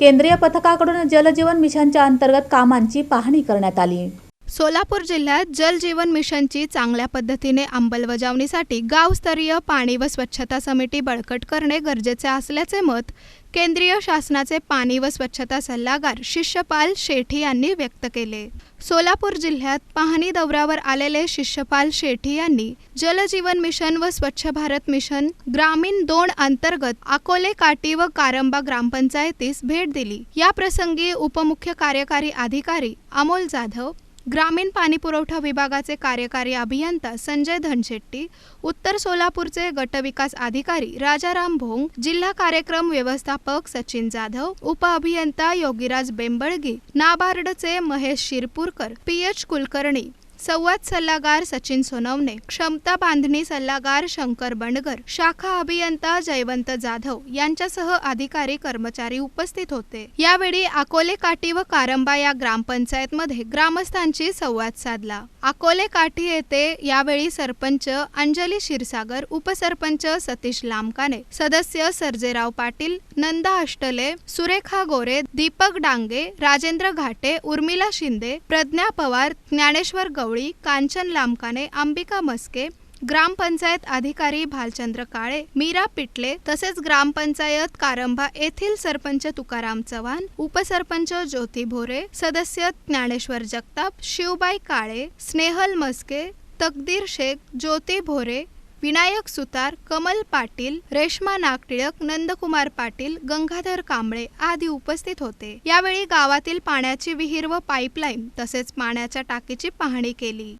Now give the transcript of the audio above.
केंद्रीय पथकाकडून जलजीवन मिशनच्या अंतर्गत कामांची पाहणी करण्यात आली. सोलापूर जिल्ह्यात जल जीवन मिशनची चांगल्या पद्धतीने अंमलबजावणीसाठी गावस्तरीय पाणी व स्वच्छता समिती बळकट करणे गरजेचे असल्याचे मत केंद्रीय शासनाचे पाणी व स्वच्छता सल्लागार शिष्यपाल शेठी यांनी व्यक्त केले. सोलापूर जिल्ह्यात पाहणी दौऱ्यावर आलेले शिष्यपाल शेठी यांनी जलजीवन मिशन व स्वच्छ भारत मिशन ग्रामीण दोन अंतर्गत अकोले काटी व कारंबा ग्रामपंचायतीस भेट दिली. या प्रसंगी उपमुख्य कार्यकारी अधिकारी अमोल जाधव ग्रामीण पाणीपुरवठा विभागाचे कार्यकारी अभियंता संजय धनशेट्टी उत्तर सोलापूरचे गटविकास अधिकारी राजाराम भोंग जिल्हा कार्यक्रम व्यवस्थापक सचिन जाधव उपअभियंता योगीराज बेंबळगी नाबार्डचे महेश शिरपूरकर पी एच कुलकर्णी संवाद सल्लागार सचिन सोनवणे क्षमता बांधणी सल्लागार शंकर बंडगर शाखा अभियंता जयवंत जाधव यांच्यासह अधिकारी कर्मचारी उपस्थित होते. यावेळी अकोले काठी व कारंबा या ग्रामपंचायतमध्ये ग्रामस्थांची संवाद साधला. अकोले काठी येथे यावेळी सरपंच अंजली क्षीरसागर उपसरपंच सतीश लामकाने सदस्य सर्जेराव पाटील नंदा अष्टले सुरेखा गोरे दीपक डांगे राजेंद्र घाटे उर्मिला शिंदे प्रज्ञा पवार ज्ञानेश्वर गवळी कांचन लामकाने अंबिका मस्के ग्रामपंचायत अधिकारी भालचंद्र काळे मीरा पिटले तसेच ग्रामपंचायत कारंभा येथील सरपंच तुकाराम चव्हाण उपसरपंच ज्योती भोरे सदस्य ज्ञानेश्वर जगताप शिवबाई काळे स्नेहल मस्के तकदीर शेख ज्योती भोरे विनायक सुतार कमल पाटील रेश्मा नागटिळक नंदकुमार पाटील गंगाधर कांबळे आदी उपस्थित होते. यावेळी गावातील पाण्याची विहीर व पाईपलाईन तसेच पाण्याच्या टाकीची पाहणी केली.